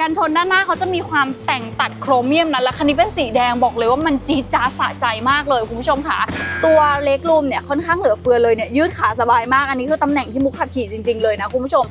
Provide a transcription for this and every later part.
กันชนด้านหน้าเขาจะมีความแต่งตัดโครเมียมนั่นและคันนี้เป็นสีแดงบอกเลยว่ามันจี๊ดจ้าสะใจมากเลยคุณผู้ชมค่ะ ตัวเล็กลูมเนี่ยค่อนข้างเหลือเฟือเลยเนี่ยยืดขาสบายมากอันนี้คือตำแหน่งที่มุกขับขี่จริง ๆเลยนะคุณผู้ชม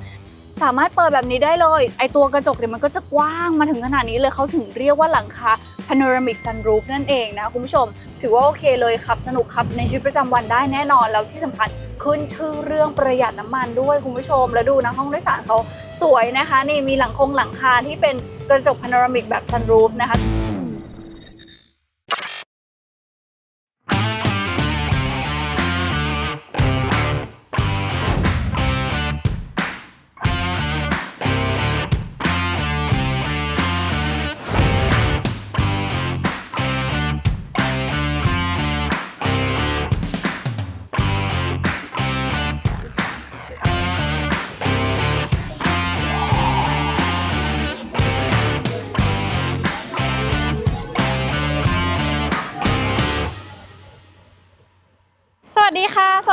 สามารถเปิดแบบนี้ได้เลย ไอตัวกระจกเนี่ยมันก็จะกว้างมาถึงขนาดนี้เลยเขาถึงเรียกว่าหลังคา panoramic sunroof นั่นเองนะคุณผู้ชม ถือว่าโอเคเลยครับสนุกครับในชีวิตประจำวันได้แน่นอน แล้วที่สำคัญขึ้นชื่อเรื่องประหยัดน้ำมันด้วยคุณผู้ชม แล้วดูนะห้องโดยสารเขาสวยนะคะ นี่มีหลังคงหลังคาที่เป็นกระจก panoramic แบบ sunroof นะคะ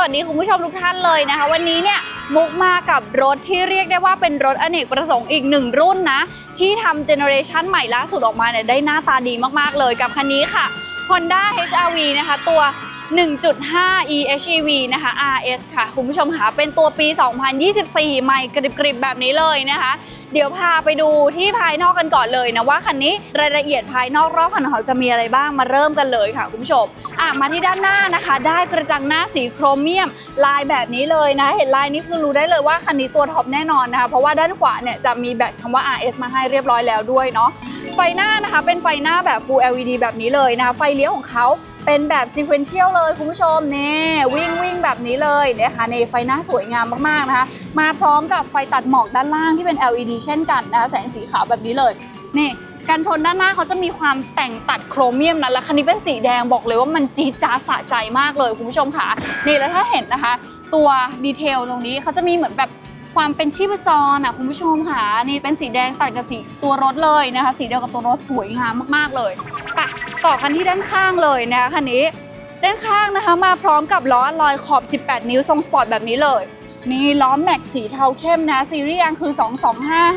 วัสดีคุณผู้ชมทุกท่านเลยนะคะ วันนี้เนี่ยมุกมากับรถที่เรียกได้ว่าเป็นรถอเนกประสงค์อีกหนึ่งรุ่นนะ ที่ทำเจเนอเรชันใหม่ล่าสุดออกมาเนี่ยได้หน้าตาดีมากๆเลยกับคันนี้ค่ะ Honda HR-V นะคะ ตัว 1.5 eHEV นะคะ RS ค่ะ คุณผู้ชมค่ะเป็นตัวปี 2024 ใหม่กริบๆ แบบนี้เลยนะคะ เดี๋ยวพาไปดูที่ภายนอกกันก่อนเลยนะว่าคันนี้รายละเอียดภายนอกรอบคันของเขาจะมีอะไรบ้างมาเริ่มกันเลยค่ะคุณผู้ชมอะมาที่ด้านหน้านะคะ ได้กระจังหน้าสีโครเมียม ลายแบบนี้เลยนะ เห็นลายนี้คือรู้ได้เลยว่าคันนี้ตัวท็อปแน่นอนนะคะเพราะว่าด้านขวาเนี่ยจะมีแบตช์คำว่า RS มาให้เรียบร้อยแล้วด้วยเนาะ ไฟหน้านะคะ เป็นไฟหน้าแบบ Full LED แบบนี้เลยนะคะ ไฟเลี้ยวของเขาเป็นแบบ Sequential เลยคุณผู้ชมนี่วิ่งวิ่งแบบนี้เลยนะคะในไฟหน้าสวยงามมากๆนะคะ มาพร้อมกับไฟตัดหมอกด้านล่างที่เป็น LED เช่นกันนะคะ แสงสีขาวแบบนี้เลยนี่กันชนด้านหน้าเขาจะมีความแต่งตัดโครเมียมนะแล้วคันนี้เป็นสีแดงบอกเลยว่ามันจี๊ดจ้าสะใจมากเลยคุณผู้ชมค่ะนี่แล้วถ้าเห็นนะคะ ตัวดีเทลตรงนี้เขาจะมีเหมือนแบบ ความเป็นชีพจรอะคุณผู้ชมค่ะนี่เป็นสีแดงตัดกับสีตัวรถเลยนะคะ สีเดียวกับตัวรถสวยงามมากๆเลยไปต่อกันที่ด้านข้างเลยนะคะคันนี้ด้านข้างนะคะมาพร้อมกับล้อลอยขอบ 18 นิ้วทรงสปอร์ตแบบนี้เลยนี่ล้อแม็กสีเทาเข้มนะซีรีส์ยางคือ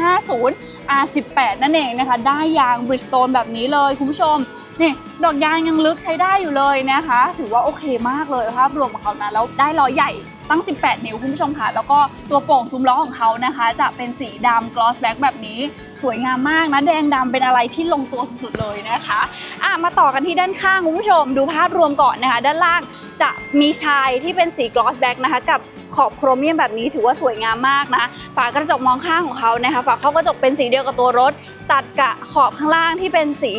22550 R18 นั่นเองนะคะ ได้ยางบริสโตนแบบนี้เลยคุณผู้ชมนี่ดอกยางยังลึกใช้ได้อยู่เลยนะคะ ถือว่าโอเคมากเลยภาพรวมของเขานะแล้วได้ล้อใหญ่ ตั้ง 18 นิ้วคุณผู้ชมค่ะ แล้วก็ตัวโป่งซุ้มล้อของเขานะคะ จะเป็นสีดำ gloss black แบบนี้ สวยงามมากนะ แดงดำเป็นอะไรที่ลงตัวสุดๆเลยนะคะอะมาต่อกันที่ด้านข้างคุณผู้ชม ดูภาพรวมก่อนนะคะ ด้านล่างจะมีชายที่เป็นสี gloss black นะคะกับขอบโครเมียมแบบนี้ถือว่าสวยงามมากนะ ฝากระจกมองข้างของเขานะคะฝาเข้ากระจกเป็นสีเดียวกับตัวรถ ตัดกับขอบข้างล่างที่เป็นสี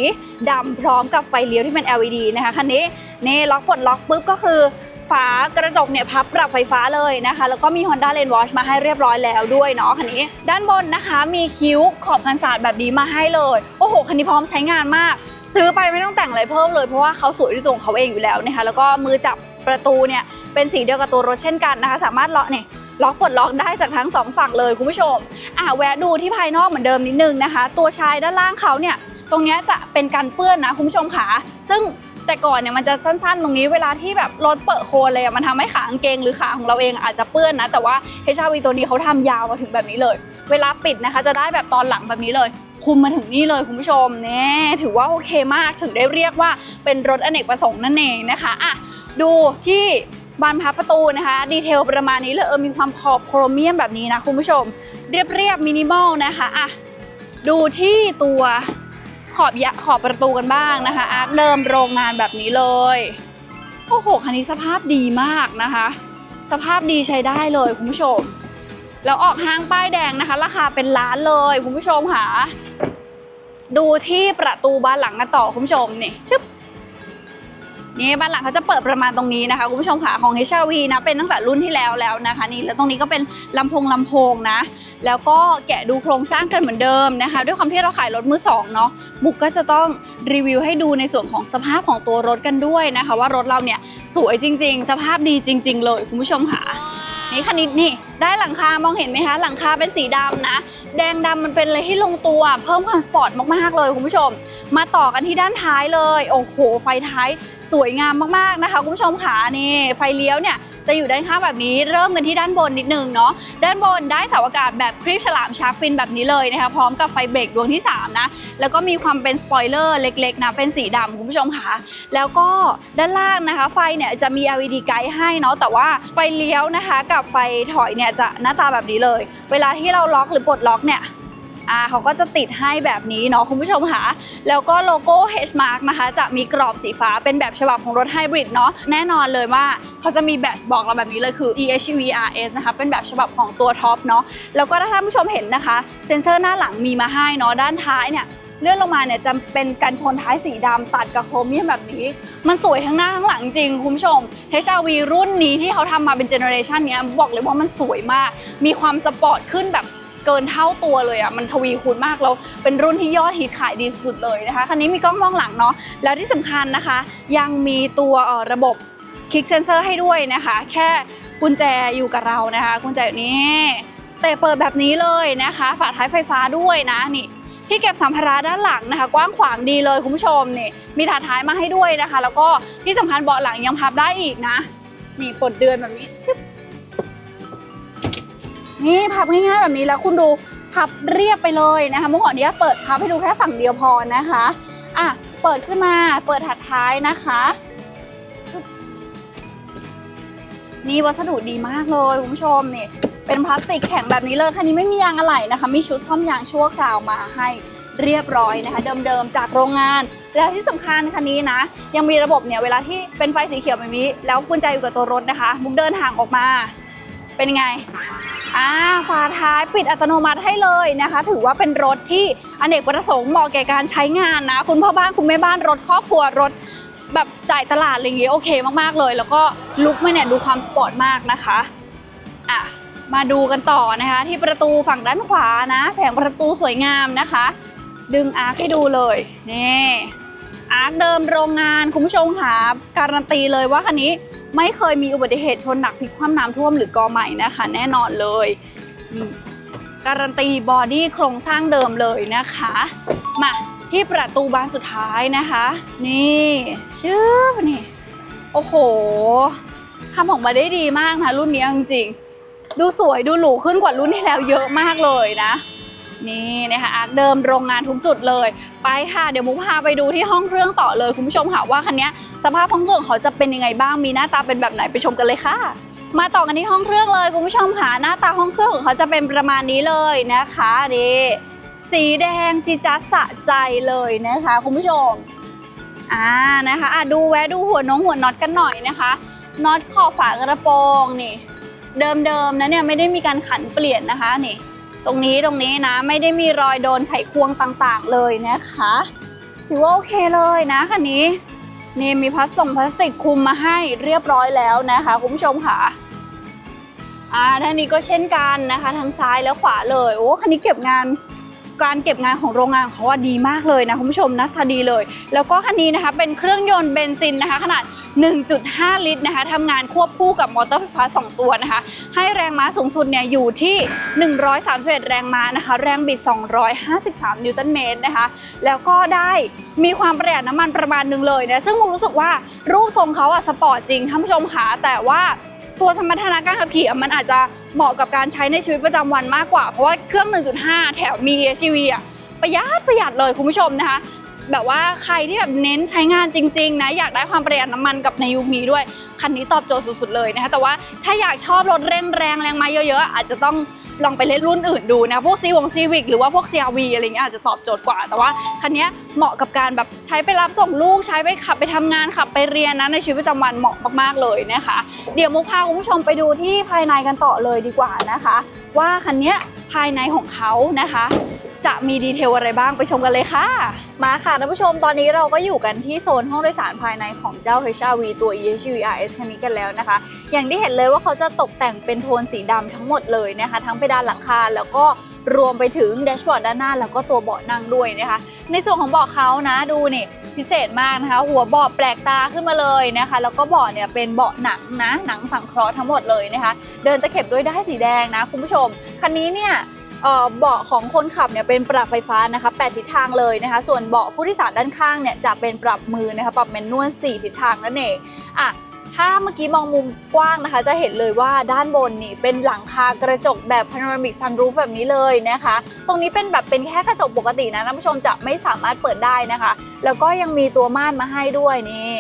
ดำพร้อมกับไฟเลี้ยวที่เป็น LED นะคะคันนี้นี่ล็อกปลดล็อกปุ๊บก็คือ ฝากระจกเนี่ยพับปรับไฟฟ้าเลยนะคะ แล้วก็มี Honda Lane Watch มาให้เรียบร้อยแล้วด้วยเนาะคันนี้ ด้านบนนะคะมีคิ้วขอบกันสาดแบบนี้มาให้เลย โอ้โห คันนี้พร้อมใช้งานมาก ซื้อไปไม่ต้องแต่งอะไรเพิ่มเลยเพราะว่าเขาสวยด้วยตัวของเขาเองอยู่แล้วนะคะ แล้วก็มือจับประตูเนี่ยเป็นสีเดียวกับตัวรถเช่นกันนะคะ สามารถล็อกเนี่ยล็อกปลดล็อกได้จากทั้งสองฝั่งเลยคุณผู้ชม อะแวะดูที่ภายนอกเหมือนเดิมนิดนึงนะคะ ตัวชายด้านล่างเขาเนี่ย ตรงนี้จะเป็นการเปื้อนนะคุณผู้ชมค่ะ ซึ่ง แต่ก่อนเนี่ยมันจะสั้นๆ ตรงนี้เวลาที่แบบรถเปิดโคนเลยอะมันทำให้ขากางเกงหรือขาของเราเองอาจจะเปื้อนนะ แต่ว่า HRV ตัวนี้เขาทำยาวมาถึงแบบนี้เลย เวลาปิดนะคะจะได้แบบตอนหลังแบบนี้เลย คุมมาถึงนี่เลยคุณผู้ชมเนี่ยถือว่าโอเคมากถึงได้เรียกว่าเป็นรถอเนกประสงค์นั่นเองนะคะอะดูที่บานพับประตูนะคะดีเทลประมาณนี้เลยเออมีความขอบโครเมียมแบบนี้นะคุณผู้ชม เรียบๆมินิมอลนะคะอะดูที่ตัว ขอบยะขอบประตูกันบ้างนะคะอาร์คเดิมโรงงานแบบนี้เลยโอ้โหคันนี้สภาพดีมากนะคะ สภาพดีใช้ได้เลยคุณผู้ชม แล้วออกห้างป้ายแดงนะคะ ราคาเป็นล้านเลยคุณผู้ชมค่ะดูที่ประตูบานหลังกันต่อคุณผู้ชมนี่ชึบ นี่บ้านหลังเขาจะเปิดประมาณตรงนี้นะคะคุณผู้ชมค่ะของ HRV นะเป็นตั้งแต่รุ่นที่แล้วแล้วนะคะนี่แล้วตรงนี้ก็เป็นลำโพงลำโพงนะ แล้วก็แกะดูโครงสร้างกันเหมือนเดิมนะคะ ด้วยความที่เราขายรถมือสองเนาะบุกก็จะต้องรีวิวให้ดูในส่วนของสภาพของตัวรถกันด้วยนะคะ ว่ารถเราเนี่ยสวยจริง ๆ สภาพดีจริง ๆ เลยคุณผู้ชมค่ะ นี่คันนี้นี่ได้หลังคามองเห็นไหมคะหลังคาเป็นสีดำนะ แดงดำมันเป็นอะไรที่ลงตัวเพิ่มความสปอร์ตมากๆเลยคุณผู้ชม มาต่อกันที่ด้านท้ายเลย โอ้โห ไฟท้ายสวยงามมากๆนะคะ คุณผู้ชมค่ะนี่ไฟเลี้ยวเนี่ย จะอยู่ด้านข้างแบบนี้เริ่มกันที่ด้านบนนิดนึงเนาะด้านบนได้เสาอากาศแบบครีบฉลามชาร์ฟินแบบนี้เลยนะคะพร้อมกับไฟเบรกดวงที่3นะแล้วก็มีความเป็นสปอยเลอร์เล็กๆนะเป็นสีดำคุณผู้ชมค่ะแล้วก็ด้านล่างนะคะ ไฟเนี่ยจะมี LED ไกด์ให้เนาะแต่ว่าไฟเลี้ยวนะคะ กับไฟถอยเนี่ยจะหน้าตาแบบนี้เลย เวลาที่เราล็อกหรือปลดล็อกเนี่ย อ่าเขาก็จะติดให้แบบนี้เนาะคุณผู้ชมค่ะ แล้วก็โลโก้ H Mark นะคะจะมีกรอบสีฟ้าเป็นแบบฉบับของรถไฮบริดเนาะแน่นอนเลยว่าเขาจะมีแบบบอกเราแบบนี้เลยคือ EHEV RS นะคะเป็นแบบฉบับของตัวท็อปเนาะแล้วก็ถ้าท่านผู้ชมเห็นนะคะ เซ็นเซอร์หน้าหลังมีมาให้เนาะด้านท้ายเนี่ยเลื่อนลงมาเนี่ยจะเป็นกันชนท้ายสีดำตัดกับโครเมียมแบบนี้ มันสวยทั้งหน้าทั้งหลังจริง คุณผู้ชม HRV รุ่นนี้ที่เขาทำมาเป็นเจเนอเรชันนี้บอกเลยว่ามันสวยมาก มีความสปอร์ตขึ้นแบบ เกินเท่าตัวเลยอะมันทวีคูณมากแล้วเป็นรุ่นที่ยอดฮิตขายดีสุดเลยนะคะคันนี้มีกล้องมองหลังเนาะแล้วที่สำคัญนะคะ ยังมีตัวออระบบคลิกเซนเซอร์ให้ด้วยนะคะ แค่กุญแจอยู่กับเรานะคะกุญแจอยู่นี่แต่เปิดแบบนี้เลยนะคะ ฝาท้ายไฟฟ้าด้วยนะนี่ที่เก็บสัมภาระด้านหลังนะคะ กว้างขวางดีเลยคุณผู้ชมนี่มีถาดท้ายมาให้ด้วยนะคะ แล้วก็ที่สำคัญเบาะหลังยังพับได้อีกนะนี่ปลดเดือนแบบนี้ชึบ นี่พับง่ายๆแบบนี้แล้วคุณดูพับเรียบไปเลยนะคะเมื่อก่อนนี้เปิดพับให้ดูแค่ฝั่งเดียวพอนะคะอะเปิดขึ้นมาเปิดถาดท้ายนะคะนี่วัสดุดีมากเลยคุณผู้ชมนี่เป็นพลาสติกแข็งแบบนี้เลยคันนี้ไม่มียางอะไหล่นะคะ มีชุดซ่อมยางชั่วคราวมาให้เรียบร้อยนะคะ เดิมๆจากโรงงาน แล้วที่สำคัญคันนี้นะ ยังมีระบบเนี่ยเวลาที่เป็นไฟสีเขียวแบบนี้ แล้วกุญแจอยู่กับตัวรถนะคะ มุกเดินห่างออกมา เป็นยังไง อ่าฝาท้ายปิดอัตโนมัติให้เลยนะคะ ถือว่าเป็นรถที่อเนกประสงค์เหมาะแก่การใช้งานนะ คุณพ่อบ้านคุณแม่บ้านรถครอบครัวรถแบบจ่ายตลาดอะไรอย่างเงี้ยโอเคมากๆเลย แล้วก็ลุคไม่เนี่ยดูความสปอร์ตมากนะคะอะมาดูกันต่อนะคะ ที่ประตูฝั่งด้านขวานะ แผงประตูสวยงามนะคะ ดึงอาร์คให้ดูเลยนี่อาร์คเดิมโรงงานคุณผู้ชมค่ะการันตีเลยว่าคันนี้ ไม่เคยมีอุบัติเหตุชนหนักพลิกคว่ำน้ำท่วมหรือกอใหม่นะคะ แน่นอนเลยการันตีบอดี้โครงสร้างเดิมเลยนะคะ มาที่ประตูบานสุดท้ายนะคะ นี่ชื่อนี่โอ้โหทำออกมาได้ดีมากนะรุ่นนี้จริงๆดูสวยดูหรูขึ้นกว่ารุ่นที่แล้วเยอะมากเลยนะ นี่นะคะอาร์คเดิมโรงงานทุกจุดเลย ไปค่ะ เดี๋ยวมุกพาไปดูที่ห้องเครื่องต่อเลย คุณผู้ชมค่ะว่าคันนี้สภาพห้องเครื่องเขาจะเป็นยังไงบ้างมีหน้าตาเป็นแบบไหนไปชมกันเลยค่ะมาต่อกันที่ห้องเครื่องเลยคุณผู้ชมค่ะหน้าตาห้องเครื่องของเขาจะเป็นประมาณนี้เลยนะคะนี่สีแดงจีจัสสะใจเลยนะคะคุณผู้ชมอ่านะคะอะดูแวะดูหัวน้องหัวน็อตกันหน่อยนะคะน็อตขอบฝากระโปรงนี่ เดิมๆนะเนี่ยไม่ได้มีการขันเปลี่ยนนะคะนี่ ตรงนี้ตรงนี้นะไม่ได้มีรอยโดนไขควงต่างๆเลยนะคะ ถือว่าโอเคเลยนะคันนี้ นี่มีพลาสติกพลาสติกคุมมาให้เรียบร้อยแล้วนะคะคุณผู้ชมค่ะอ่าท่านนี้ก็เช่นกันนะคะทั้งซ้ายและขวาเลย โอ้คันนี้เก็บงาน การเก็บงานของโรงงานเขาว่าดีมากเลยนะคุณผู้ชมนะทาดีเลย แล้วก็คันนี้นะคะเป็นเครื่องยนต์เบนซินนะคะ ขนาด 1.5 ลิตรนะคะทำงานควบคู่กับมอเตอร์ไฟฟ้า 2 ตัวนะคะ ให้แรงม้าสูงสุดเนี่ยอยู่ที่ 131 แรงม้านะคะ แรงบิด 253 นิวตันเมตรนะคะ แล้วก็ได้มีความประหยัดน้ำมันประมาณหนึงเลยนะซึ่งผมรู้สึกว่ารูปทรงเขาอะสปอร์ตจริงท่านผู้ชมค่ะแต่ว่า ตัวสมรรถนะการขับขี่มันอาจจะเหมาะกับการใช้ในชีวิตประจำวันมากกว่า เพราะว่าเครื่อง 1.5 แถวมี HEV อะประหยัดประหยัดเลยคุณผู้ชมนะคะ แบบว่าใครที่แบบเน้นใช้งานจริงๆนะอยากได้ความประหยัดน้ำมันกับในยุคนี้ด้วย คันนี้ตอบโจทย์สุดๆเลยนะคะแต่ว่าถ้าอยากชอบรถเร่งแรงแรงมาเยอะๆ อาจจะต้อง ลองไปเล่นรุ่นอื่นดูนะ พวกซีวงซีวิกหรือว่าพวก CRV อะไรเงี้ยอาจจะตอบโจทย์กว่า แต่ว่าคันนี้เหมาะกับการแบบใช้ไปรับส่งลูก ใช้ไปขับไปทำงานขับไปเรียนนะในชีวิตประจำวันเหมาะมากๆเลยนะคะ เดี๋ยวมุกพาคุณผู้ชมไปดูที่ภายในกันต่อเลยดีกว่านะคะ ว่าคันนี้ภายในของเขานะคะ จะมีดีเทลอะไรบ้างไปชมกันเลยค่ะ มาค่ะท่านผู้ชมตอนนี้เราก็อยู่กันที่โซนห้องโดยสารภายในของเจ้า HRV ตัว EHV RS คันนี้กันแล้วนะคะ อย่างที่เห็นเลยว่าเขาจะตกแต่งเป็นโทนสีดำทั้งหมดเลยนะคะ ทั้งเพดานหลังคาแล้วก็รวมไปถึงแดชบอร์ดด้านหน้าแล้วก็ตัวเบาะนั่งด้วยนะคะ ในส่วนของเบาะเขานะดูนี่พิเศษมากนะคะ หัวเบาะแปลกตาขึ้นมาเลยนะคะ แล้วก็เบาะเนี่ยเป็นเบาะหนังนะหนังสังเคราะห์ทั้งหมดเลยนะคะ เดินตะเข็บด้วยได้ายสีแดงนะคุณผู้ชมคันนี้เนี่ย เบาะของคนขับเนี่ยเป็นปรับไฟฟ้านะคะ8ทิศทางเลยนะคะ ส่วนเบาะผู้โดยสารด้านข้างเนี่ยจะเป็นปรับมือนะคะปรับแมนนวล4ทิศทางนั่นเองอะถ้าเมื่อกี้มองมุมกว้างนะคะ จะเห็นเลยว่าด้านบนนี่เป็นหลังคากระจกแบบ panoramic sunroof แบบนี้เลยนะคะ ตรงนี้เป็นแบบเป็นแค่กระจกปกตินะท่านผู้ชมจะไม่สามารถเปิดได้นะคะ แล้วก็ยังมีตัวม่านมาให้ด้วยนี่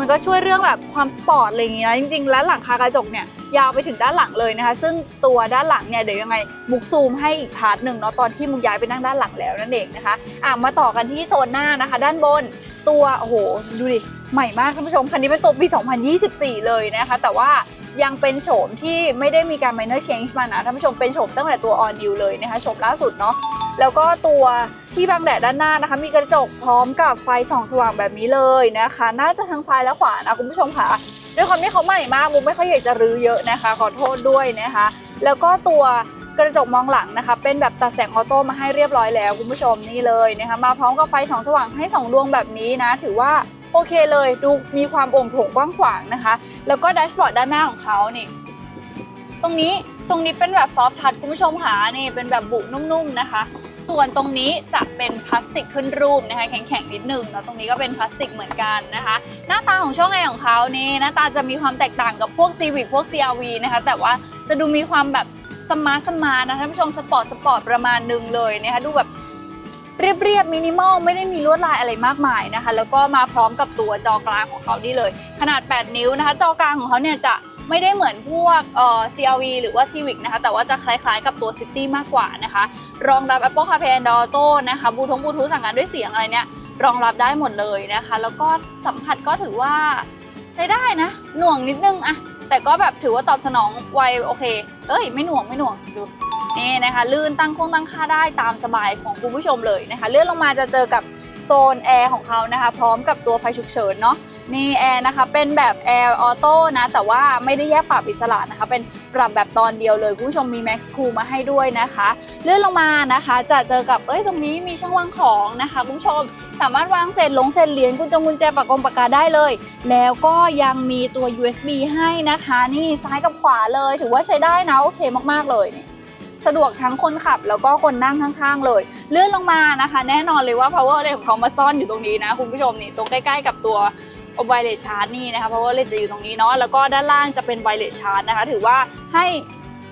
มันก็ช่วยเรื่องแบบความสปอร์ตอะไรอย่างงี้นะจริงๆ แล้วหลังคากระจกเนี่ยยาวไปถึงด้านหลังเลยนะคะ ซึ่งตัวด้านหลังเนี่ยเดี๋ยวยังไงมุกซูมให้อีกพาร์ทหนึ่งเนาะตอนที่มุกย้ายไปนั่งด้านหลังแล้วนั่นเองนะคะอะมาต่อกันที่โซนหน้านะคะ ด้านบนตัวโอ้โหดูดิใหม่มากท่านผู้ชมคันนี้เป็นตัวปี 2024 เลยนะคะ แต่ว่ายังเป็นโฉมที่ไม่ได้มีการ minor change มานะท่านผู้ชมเป็นโฉมตั้งแต่ตัว all new เลยนะคะโฉมล่าสุดเนาะ แล้วก็ตัวที่บังแดดด้านหน้านะคะ มีกระจกพร้อมกับไฟส่องสว่างแบบนี้เลยนะคะ น่าจะทางซ้ายและขวานะคุณผู้ชมค่ะด้วยความที่เขาใหม่มากมุกไม่ค่อยอยากจะรื้อเยอะนะคะ ขอโทษด้วยนะคะ แล้วก็ตัวกระจกมองหลังนะคะ เป็นแบบตัดแสงออโต้มาให้เรียบร้อยแล้วคุณผู้ชมนี่เลยนะคะมาพร้อมกับไฟสองสว่างให้สองดวงแบบนี้นะ ถือว่าโอเคเลยดูมีความโปร่งโถงกว้างขวางนะคะ แล้วก็แดชบอร์ดด้านหน้าของเขานี่ตรงนี้ตรงนี้เป็นแบบซอฟทัชคุณผู้ชมค่ะนี่เป็นแบบบุนุ่มๆนะคะ ส่วนตรงนี้จะเป็นพลาสติกขึ้นรูปนะคะแข็งๆนิดนึงแล้วตรงนี้ก็เป็นพลาสติกเหมือนกันนะคะ หน้าตาของช่องแอร์ของเขานี่หน้าตาจะมีความแตกต่างกับพวก Civic พวก CRV นะคะแต่ว่าจะดูมีความแบบสมาร์ทสมาร์ทนะท่านผู้ชมสปอร์ตสปอร์ตประมาณหนึ่งเลยนะคะดูแบบเรียบๆมินิมอลไม่ได้มีลวดลายอะไรมากมายนะคะ แล้วก็มาพร้อมกับตัวจอกลางของเขานี่เลย ขนาด 8 นิ้วนะคะ จอกลางของเขาเนี่ยจะ ไม่ได้เหมือนพวกเอ่อ CRV หรือว่า Civic นะคะ แต่ว่าจะคล้ายๆกับตัว City มากกว่านะคะ รองรับ Apple CarPlay Android Auto นะคะบูทงบูทูสั่งงานด้วยเสียงอะไรเนี่ยรองรับได้หมดเลยนะคะ แล้วก็สัมผัสก็ถือว่าใช้ได้นะ หน่วงนิดนึงอะแต่ก็แบบถือว่าตอบสนองไวโอเค เอ้ย ไม่หน่วงไม่หน่วงดูนี่นะคะ ลื่นตั้งคงตั้งค่าได้ตามสบายของคุณผู้ชมเลยนะคะ เลื่อนลงมาจะเจอกับโซนแอร์ของเขานะคะ พร้อมกับตัวไฟฉุกเฉินเนาะ นี่แอร์นะคะเป็นแบบแอร์ออโต้นะ แต่ว่าไม่ได้แยกปรับอิสระนะคะ เป็นปรับแบบตอนเดียวเลย คุณผู้ชมมี Max Cool มาให้ด้วยนะคะ เลื่อนลงมานะคะ จะเจอกับเอ้ยตรงนี้มีช่องวางของนะคะคุณผู้ชมสามารถวางเศษหลงเศษเหรียญกุญจงกุญแจปากกงปากกาได้เลย แล้วก็ยังมีตัว USB ให้นะคะ นี่ซ้ายกับขวาเลย ถือว่าใช้ได้นะโอเคมากๆเลยนี่สะดวกทั้งคนขับแล้วก็คนนั่งข้างๆ เลย เลื่อนลงมานะคะ แน่นอนเลยว่า power เลยของเขามาซ่อนอยู่ตรงนี้นะ คุณผู้ชมนี่ตรงใกล้ ๆ กับตัว ไวเลสชาร์จนี่นะคะ power เลยจะอยู่ตรงนี้เนาะแล้วก็ด้านล่างจะเป็นไวเลสชาร์จนะคะ ถือว่าให้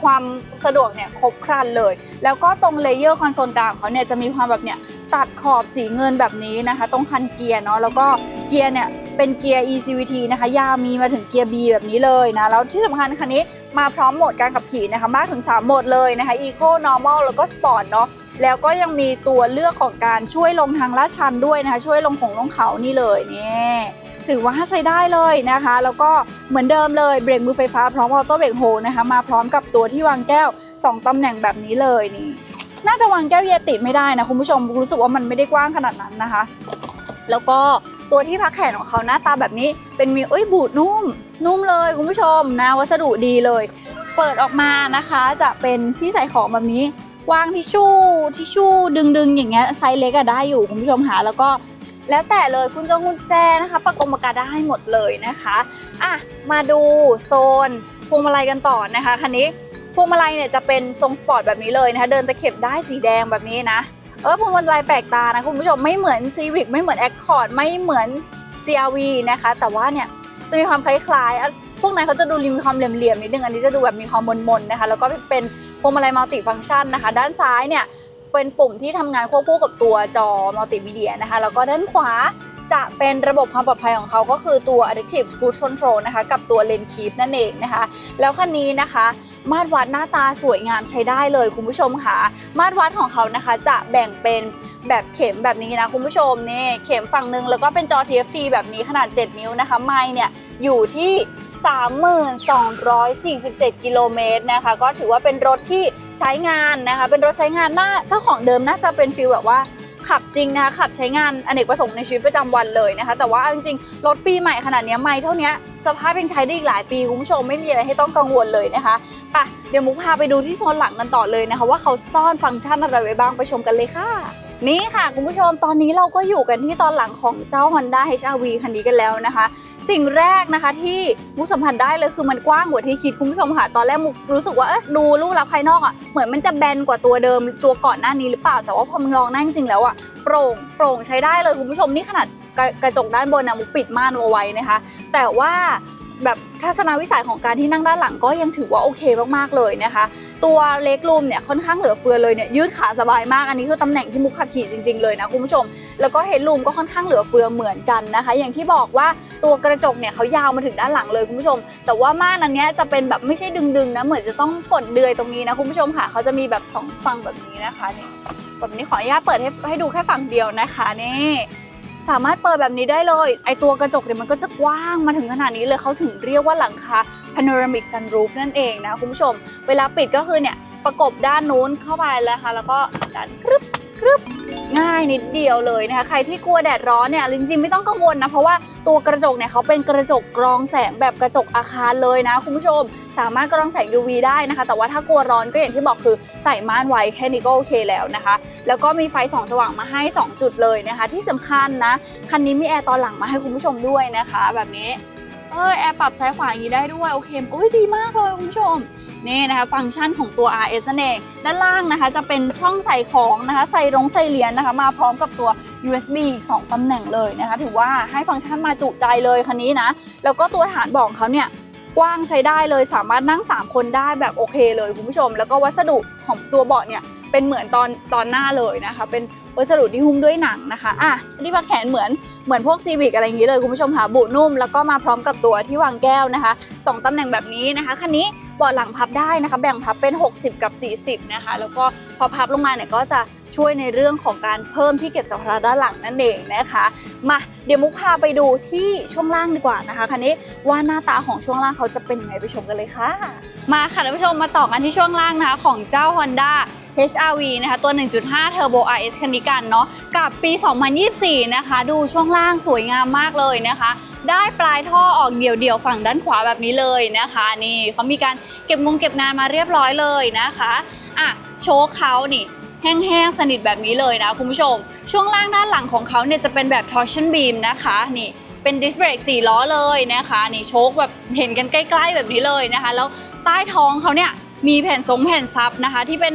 ความสะดวกเนี่ยครบครันเลย แล้วก็ตรงเลเยอร์คอนโซลกลางของเขาเนี่ยจะมีความแบบเนี่ยตัดขอบสีเงินแบบนี้นะคะ ตรงคันเกียร์เนาะแล้วก็เกียร์เนี่ยเป็นเกียร์ ECVT นะคะยาวมีมาถึงเกียร์ B แบบนี้เลยนะ แล้วที่สำคัญคันนี้มาพร้อมโหมดการขับขี่นะคะ มากถึง 3 โหมดเลยนะคะ Eco Normal แล้วก็ Sport เนาะแล้วก็ยังมีตัวเลือกของการช่วยลงทางลาดชันด้วยนะคะ ช่วยลงของลงเขานี่เลยนี่ ถือว่าใช้ได้เลยนะคะ แล้วก็เหมือนเดิมเลยเบรกมือไฟฟ้าพร้อมออโต้เบรกโฮนะคะมาพร้อมกับตัวที่วางแก้ว 2ตำแหน่งแบบนี้เลยนี่น่าจะวางแก้วเยติไม่ได้นะคุณผู้ชมรู้สึกว่ามันไม่ได้กว้างขนาดนั้นนะคะ แล้วก็ตัวที่พักแขนของเขาหน้าตาแบบนี้เป็นมีเอ้ยบูดนุ่ม นุ่มเลยคุณผู้ชมนะวัสดุดีเลย เปิดออกมานะคะจะเป็นที่ใส่ของแบบนี้วางทิชชู่ทิชชู่ดึงๆ อย่างเงี้ยไซส์เล็กอะได้อยู่คุณผู้ชมหาแล้วก็ แล้วแต่เลยคุณจงกุญแจนะคะปากกงปากกาได้หมดเลยนะคะอะมาดูโซนพวงมาลัยกันต่อนะคะคันนี้พวงมาลัยเนี่ยจะเป็นทรงสปอร์ตแบบนี้เลยนะคะ เดินตะเข็บได้สีแดงแบบนี้นะเออพวงมาลัยแปลกตานะคุณผู้ชมไม่เหมือน Civic ไม่เหมือน Accord ไม่เหมือน CRV นะคะ แต่ว่าเนี่ยจะมีความคล้ายๆ พวกนั้นเขาจะดูมีความเหลี่ยมๆนิดนึงอันนี้จะดูแบบมีความมนๆนะคะ แล้วก็เป็นพวงมาลัยมัลติฟัง c t ชันนะคะ ด้านซ้ายเนี่ย เป็นปุ่มที่ทำงานควบคู่กับตัวจอมัลติมีเดียนะคะ แล้วก็ด้านขวาจะเป็นระบบความปลอดภัยของเขาก็คือตัว Adaptive Cruise Control นะคะ กับตัว Lane Keep นั่นเองนะคะ แล้วคันนี้นะคะมาตรวัดหน้าตาสวยงามใช้ได้เลยคุณผู้ชมค่ะ มาตรวัดของเขานะคะ จะแบ่งเป็นแบบเข็มแบบนี้นะคุณผู้ชมนี่เข็มฝั่งหนึ่งแล้วก็เป็นจอ TFT แบบนี้ขนาด 7 นิ้วนะคะ ไมล์เนี่ยอยู่ที่ 3247 กิโลเมตรนะคะ ก็ถือว่าเป็นรถที่ใช้งานนะคะ เป็นรถใช้งานน่าเจ้าของเดิมน่าจะเป็นฟีลแบบว่าขับจริงนะคะขับใช้งานอเนกประสงค์ในชีวิตประจำวันเลยนะคะ แต่ว่าเอาจริงๆรถปีใหม่ขนาดนี้ไม่เท่านี้สภาพยังใช้ได้อีกหลายปีคุณผู้ชมไม่มีอะไรให้ต้องกังวลเลยนะคะปะเดี๋ยวมุกพาไปดูที่โซนหลังกันต่อเลยนะคะ ว่าเขาซ่อนฟังก์ชันอะไรไว้บ้างไปชมกันเลยค่ะ นี่ค่ะคุณผู้ชมตอนนี้เราก็อยู่กันที่ตอนหลังของเจ้า Honda HR-V คันนี้กันแล้วนะคะ สิ่งแรกนะคะที่มุสัมผัสได้เลยคือมันกว้างกว่าที่คิดคุณผู้ชมค่ะตอนแรกมุกรู้สึกว่าเอ๊ะดูรูปลักษณ์ภายนอกอะเหมือนมันจะแบนกว่าตัวเดิมตัวก่อนหน้านี้หรือเปล่า แต่ว่าพอมันลองนั่งจริงแล้วอะโปร่งโปร่งใช้ได้เลยคุณผู้ชมนี่ขนาดกระกระจกด้านบนนะมุกปิดม่านเอาไว้นะคะ แต่ว่า แบบทัศนวิสัยของการที่นั่งด้านหลังก็ยังถือว่าโอเคมากๆเลยนะคะ ตัวเล็กรูมเนี่ยค่อนข้างเหลือเฟือเลยเนี่ยยืดขาสบายมากอันนี้คือตำแหน่งที่มุกขับขี่จริง ๆเลยนะคุณผู้ชม แล้วก็เฮดรูมก็ค่อนข้างเหลือเฟือเหมือนกันนะคะ อย่างที่บอกว่าตัวกระจกเนี่ยเขายาวมาถึงด้านหลังเลยคุณผู้ชม แต่ว่าม่านอันเนี้ยจะเป็นแบบไม่ใช่ดึงๆนะเหมือนจะต้องกดเดือยตรงนี้นะคุณผู้ชมค่ะเขาจะมีแบบสองฝั่งแบบนี้นะคะนี่แบบนี้ขออนุญาตเปิดให้ให้ดูแค่ฝั่งเดียวนะคะนี่ สามารถเปิดแบบนี้ได้เลย ไอตัวกระจกเนี่ยมันก็จะกว้างมาถึงขนาดนี้เลยเขาถึงเรียกว่าหลังคา panoramic sunroof นั่นเองนะคุณผู้ชม เวลาปิดก็คือเนี่ยประกบด้านนู้นเข้าไปแล้วค่ะแล้วก็ดันกรึบกรึบ ง่ายนิดเดียวเลยนะคะ ใครที่กลัวแดดร้อนเนี่ยจริงๆไม่ต้องกังวลนะ เพราะว่าตัวกระจกเนี่ยเขาเป็นกระจกกรองแสงแบบกระจกอาคารเลยนะ คุณผู้ชม สามารถกรองแสง UV ได้นะคะ แต่ว่าถ้ากลัวร้อนก็อย่างที่บอกคือใส่ม่านไว้แค่นี้ก็โอเคแล้วนะคะ แล้วก็มีไฟส่องสว่างมาให้ 2 จุดเลยนะคะ ที่สำคัญนะ คันนี้มีแอร์ตอนหลังมาให้คุณผู้ชมด้วยนะคะ แบบนี้เออแอร์ปรับซ้ายขวาอย่างนี้ได้ด้วยโอเคโอ้ยดีมากเลยคุณผู้ชม นี่นะคะฟังก์ชันของตัว RS นั่นเอง ด้านล่างนะคะจะเป็นช่องใส่ของนะคะใส่รงใส่เหรียญนะคะ มาพร้อมกับตัว USB อีก 2ตำแหน่งเลยนะคะ ถือว่าให้ฟังก์ชันมาจุใจเลยคันนี้นะ แล้วก็ตัวฐานเบอกเขาเนี่ยกว้างใช้ได้เลยสามารถนั่ง 3 คนได้แบบโอเคเลยคุณผู้ชม แล้วก็วัสดุของตัวเบาะเนี่ยเป็นเหมือนตอนตอนหน้าเลยนะคะ เป็นวัสดุที่หุ้มด้วยหนังนะคะอะที่ว่าแขนเหมือนเหมือนพวกซีวิกอะไรอย่างนี้เลยคุณผู้ชมค่ะบุนุ่ม แล้วก็มาพร้อมกับตัวที่วางแก้วนะคะสองตำแหน่งแบบนี้นะคะคันนี้ เบาะหลังพับได้นะคะ แบ่งพับเป็น 60 กับ 40 นะคะ แล้วก็พอพับลงมาเนี่ยก็จะช่วยในเรื่องของการเพิ่มที่เก็บสัมภาระด้านหลังนั่นเองนะคะ มาเดี๋ยวมุกพาไปดูที่ช่วงล่างดีกว่านะคะคันนี้ว่าหน้าตาของช่วงล่างเขาจะเป็นยังไงไปชมกันเลยค่ะ มาค่ะท่านผู้ชมมาต่อกันที่ช่วงล่างนะคะของเจ้า Honda HRV นะคะตัว 1.5 Turbo RS คันนี้กันเนาะกับปี 2024 นะคะ ดูช่วงล่างสวยงามมากเลยนะคะ ได้ปลายท่อออกเดี่ยวๆ ฝั่งด้านขวาแบบนี้เลยนะคะ นี่เขามีการเก็บงงเก็บงานมาเรียบร้อยเลยนะคะอะโชว์เขานี่แห้งๆ สนิทแบบนี้เลยนะคุณผู้ชม ช่วงล่างด้านหลังของเขาเนี่ยจะเป็นแบบ torsion beam นะคะนี่เป็นดิสเบรก4ล้อเลยนะคะนี่โชคแบบเห็นกันใกล้ ๆ แบบนี้เลยนะคะ แล้วใต้ท้องเขาเนี่ยมีแผ่นทรงแผ่นซับนะคะ ที่เป็น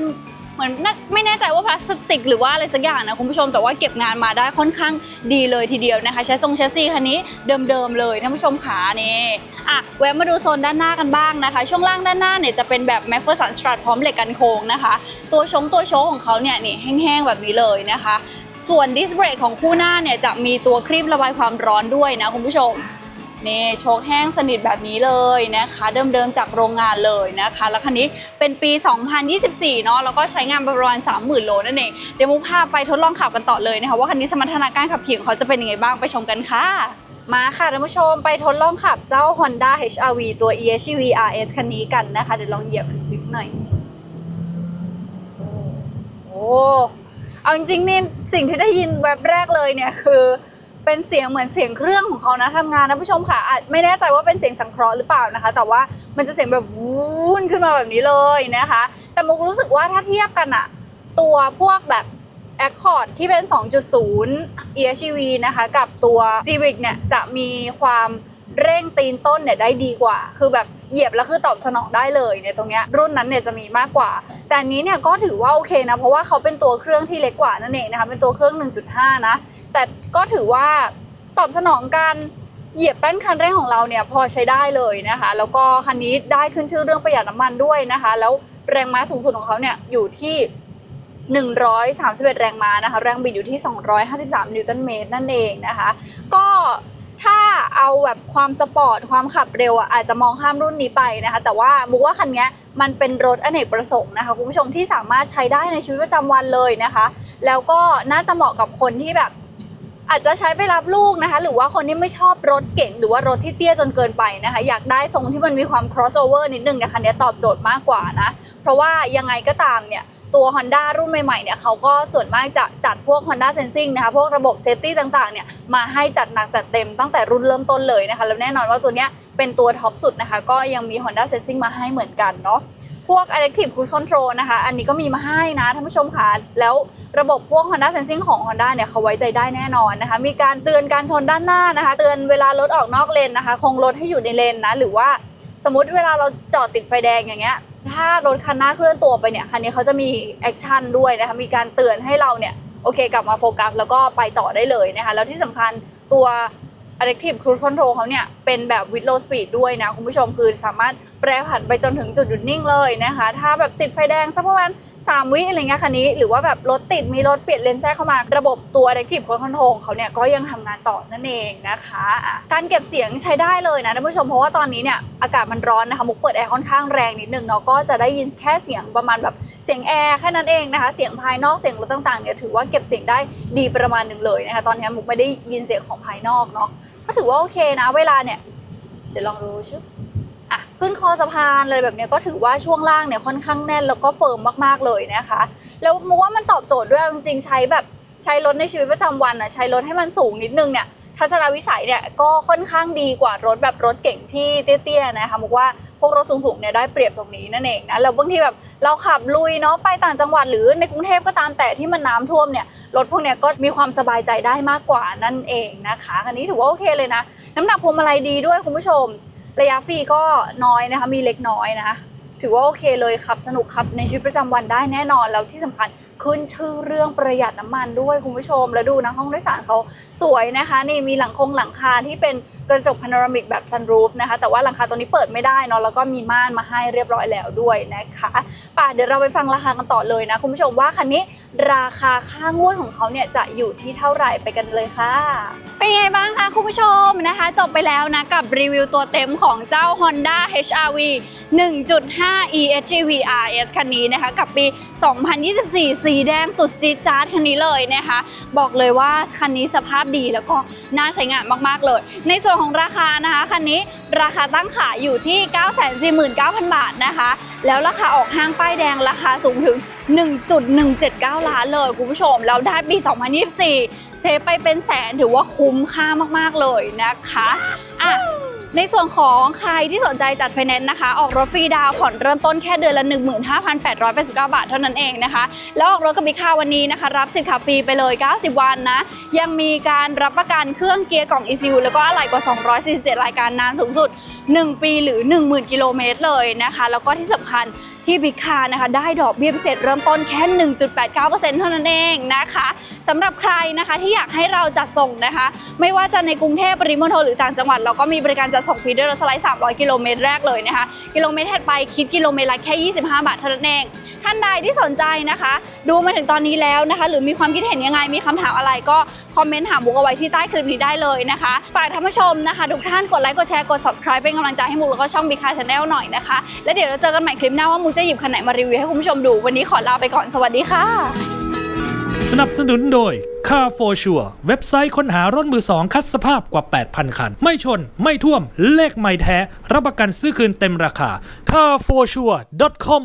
เหมือนน่าไม่แน่ใจว่าพลาสติกหรือว่าอะไรสักอย่างนะคุณผู้ชมแต่ว่าเก็บงานมาได้ค่อนข้างดีเลยทีเดียวนะคะ ใช้ทรงแชสซีคันนี้เดิมๆเลยท่านผู้ชมขานี่อะแวะมาดูโซนด้านหน้ากันบ้างนะคะ ช่วงล่างด้านหน้าเนี่ยจะเป็นแบบ m a c p h e r s o n Strut พร้อมเหล็กกันโค้งนะคะ ตัวชงตัวโชว์ของเขาเนี่ยนี่แห้งๆแบบนี้เลยนะคะ ส่วนดิสเบรกของคู่หน้าเนี่ยจะมีตัวครีบระบายความร้อนด้วยนะคุณผู้ชม นี่โชคแห้งสนิทแบบนี้เลยนะคะ เดิมๆจากโรงงานเลยนะคะ แล้วคันนี้เป็นปี 2024 เนาะแล้วก็ใช้งานประมาณ 30,000 โลนั่นเองเดี๋ยวมุกพาไปทดลองขับกันต่อเลยนะคะว่าคันนี้สมรรถนะการขับขี่ของเขาจะเป็นยังไงบ้างไปชมกันค่ะมาค่ะท่านผู้ชมไปทดลองขับเจ้า Honda HRV ตัว EHV RS คันนี้กันนะคะ เดี๋ยวลองเหยียบมันซิกหน่อย โอ้เอาจริงๆนี่สิ่งที่ได้ยินแวบแรกเลยเนี่ยคือ เป็นเสียงเหมือนเสียงเครื่องของเขานะทำงานนะผู้ชมค่ะอาจไม่แน่ใจว่าเป็นเสียงสังเคราะห์หรือเปล่านะคะ แต่ว่ามันจะเสียงแบบวูนขึ้นมาแบบนี้เลยนะคะ แต่มุกรู้สึกว่าถ้าเทียบกันอะตัวพวกแบบ Accord ที่เป็น 2.0 EHEV นะคะ กับตัว Civic เนี่ยจะมีความ เร่งตีนต้นเนี่ยได้ดีกว่า คือแบบเหยียบแล้วคือตอบสนองได้เลยในตรงเนี้ยรุ่นนั้นเนี่ยจะมีมากกว่า แต่อันนี้เนี่ยก็ถือว่าโอเคนะ เพราะว่าเขาเป็นตัวเครื่องที่เล็กกว่านั่นเองนะคะเป็นตัวเครื่อง 1.5 นะ แต่ก็ถือว่าตอบสนองการเหยียบแป้นคันเร่งของเราเนี่ยพอใช้ได้เลยนะคะ แล้วก็คันนี้ได้ขึ้นชื่อเรื่องประหยัดน้ำมันด้วยนะคะ แล้วแรงม้าสูงสุดของเขาเนี่ยอยู่ที่131 แรงม้านะคะ แรงบิดอยู่ที่ 253 นิวตันเมตรนั่นเองนะคะ ก็ ถ้าเอาแบบความสปอร์ตความขับเร็วอะอาจจะมองข้ามรุ่นนี้ไปนะคะ แต่ว่ามุกว่าคันนี้มันเป็นรถอเนกประสงค์นะคะคุณผู้ชมที่สามารถใช้ได้ในชีวิตประจำวันเลยนะคะ แล้วก็น่าจะเหมาะกับคนที่แบบอาจจะใช้ไปรับลูกนะคะ หรือว่าคนที่ไม่ชอบรถเก่ง หรือว่ารถที่เตี้ยจนเกินไปนะคะ อยากได้ทรงที่มันมีความ crossover นิดนึงเนี่ยคันนี้ตอบโจทย์มากกว่านะ เพราะว่ายังไงก็ตามเนี่ย ตัว Honda รุ่นใหม่ๆเนี่ยเขาก็ส่วนมากจะจัดพวก Honda Sensing นะคะพวกระบบ Safety ต่างๆเนี่ยมาให้จัดหนักจัดเต็มตั้งแต่รุ่นเริ่มต้นเลยนะคะแล้วแน่นอนว่าตัวเนี้ยเป็นตัวท็อปสุดนะคะก็ยังมี Honda Sensing มาให้เหมือนกันเนาะพวก Adaptive Cruise Control นะคะ อันนี้ก็มีมาให้นะท่านผู้ชมค่ะ แล้วระบบพวก Honda Sensing ของ Honda เนี่ยเขาไว้ใจได้แน่นอนนะคะ มีการเตือนการชนด้านหน้านะคะ เตือนเวลารถออกนอกเลนนะคะ คงรถให้อยู่ในเลนนะ หรือว่า สมมติเวลาเราจอดติดไฟแดงอย่างเงี้ย ถ้ารถคันหน้าเคลื่อนตัวไปเนี่ยคันนี้เขาจะมีแอคชั่นด้วยนะคะมีการเตือนให้เราเนี่ยโอเค กลับมาโฟกัสแล้วก็ไปต่อได้เลยนะคะแล้วที่สำคัญตัว Adaptive Cruise Control เขาเนี่ย เป็นแบบ with low speed ด้วยนะคุณผู้ชมคือสามารถแปรผันไปจนถึงจุดหยุดนิ่งเลยนะคะ ถ้าแบบติดไฟแดงสักประมาณ3วิอะไรเงี้ยคันนี้ หรือว่าแบบรถติดมีรถเปลี่ยนเลนแทรกเข้ามาระบบตัว Adaptive Cruise Control เขาเนี่ยก็ยังทำงานต่อนั่นเองนะคะอะการเก็บเสียงใช้ได้เลยนะท่านผู้ชมเพราะว่าตอนนี้เนี่ยอากาศมันร้อนนะคะมุกเปิดแอร์ค่อนข้างแรงนิดนึงเนาะก็จะได้ยินแค่เสียงประมาณแบบเสียงแอร์แค่นั้นเองนะคะเสียงภายนอกเสียงรถต่างๆเนี่ยถือว่าเก็บเสียงได้ดีประมาณหนึ่งเลยนะคะตอนนี้มุกไม่ได้ยินเสียงของภายนอกเนาะ ก็ถือว่าโอเคนะ เวลาเนี่ย เดี๋ยวลองดูชึบอะขึ้นคอสะพานอะไรแบบเนี้ยก็ถือว่าช่วงล่างเนี่ยค่อนข้างแน่นแล้วก็เฟิร์มมากๆเลยนะคะ แล้วมุกว่ามันตอบโจทย์ด้วยจริงๆใช้แบบใช้รถในชีวิตประจำวันอะใช้รถให้มันสูงนิดนึงเนี่ยทัศนวิสัยเนี่ยก็ค่อนข้างดีกว่ารถแบบรถเก่งที่เตี้ยๆนะคะมุกว่า พวกรถสูงๆเนี่ยได้เปรียบตรงนี้นั่นเองนะแล้วบางทีแบบเราขับลุยเนาะไปต่างจังหวัดหรือในกรุงเทพก็ตามแต่ที่มันน้ำท่วมเนี่ยรถพวกเนี้ยก็มีความสบายใจได้มากกว่านั่นเองนะคะอันนี้ถือว่าโอเคเลยนะ น้ำหนักพวงมาลัยดีด้วยคุณผู้ชม ระยะฟรีก็น้อยนะคะมีเล็กน้อยนะ ถือว่าโอเคเลยครับสนุกครับในชีวิตประจำวันได้แน่นอนแล้วที่สำคัญขึ้นชื่อเรื่องประหยัดน้ำมันด้วยคุณผู้ชม แล้วดูนะห้องโดยสารเขาสวยนะคะ นี่มีหลังคงหลังคาที่เป็นกระจกพาโนรามิกแบบซันรูฟนะคะ แต่ว่าหลังคาตัวนี้เปิดไม่ได้เนาะแล้วก็มีม่านมาให้เรียบร้อยแล้วด้วยนะคะป่ะเดี๋ยวเราไปฟังราคากันต่อเลยนะ คุณผู้ชมว่าคันนี้ราคาค่างวดของเขาเนี่ยจะอยู่ที่เท่าไหร่ไปกันเลยค่ะ เป็นไงบ้างคะคุณผู้ชมนะคะ จบไปแล้วนะกับรีวิวตัวเต็มของเจ้า Honda HRV 1.5 eHEV RS คันนี้นะคะกับปี 2024 สีแดงสุดจี๊ดจ๊าดคันนี้เลยนะคะ บอกเลยว่าคันนี้สภาพดีแล้วก็น่าใช้งานมากๆเลย ในส่วนของราคานะคะคันนี้ราคาตั้งขายอยู่ที่ 949,000 บาทนะคะ แล้วราคาออกห้างป้ายแดงราคาสูงถึง 1.179 ล้านเลยคุณผู้ชม แล้วได้ปี 2024 เซฟไปเป็นแสนถือว่าคุ้มค่ามากๆเลยนะคะอะ ในส่วนของใครที่สนใจจัดไฟแนนซ์นะคะ ออกรถฟรีดาวผ่อนเริ่มต้นแค่เดือนละ 15,889 บาทเท่านั้นเองนะคะ แล้วออกรถกับบิคาวันนี้นะคะ รับสิทธิ์ขับฟรีไปเลย 90 วันนะ ยังมีการรับประกันเครื่องเกียร์กล่อง ECU แล้วก็อะไหล่กว่า 247 รายการนานสูงสุด 1 ปีหรือ 10,000 กิโลเมตรเลยนะคะ แล้วก็ที่สำคัญ ที่บิคานะคะ ได้ดอกเบี้ยพิเศษเริ่มต้นแค่ 1.89%เท่านั้นเองนะคะสำหรับใครนะคะที่อยากให้เราจัดส่งนะคะ ไม่ว่าจะในกรุงเทพปริมณฑลหรือต่างจังหวัด เราก็มีบริการจัดส่งฟรีด้วยรถสไลด์ 300 กิโลเมตรแรกเลยนะคะ กิโลเมตรถัดไปคิดกิโลเมตรละแค่ 25 บาทเท่านั้นเอง ท่านใดที่สนใจนะคะ ดูมาถึงตอนนี้แล้วนะคะ หรือมีความคิดเห็นยังไงมีคำถามอะไรก็คอมเมนต์ถามมุกเอาไว้ที่ใต้คลิปนี้ได้เลยนะคะฝากท่านผู้ชมนะคะ ทุกท่านกดไลค์กดแชร์กด subscribe เป็นกำลังใจให้มุกแล้วก็ช่อง b ีคาชาแนลหน่อยนะคะ แล้วเดี๋ยวเราเจอกันใหม่คลิปหน้าว่ามุกจะหยิบคันไหนมารีวิวให้คุณผู้ชมดู วันนี้ขอลาไปก่อนสวัสดีค่ะ สนับสนุนโดย Car for Sure เว็บไซต์ค้นหารถมือสองคัดสภาพกว่า 8,000 คัน ไม่ชน ไม่ท่วม เลขไม่แท้ รับประกันซื้อคืนเต็มราคา carforsure.com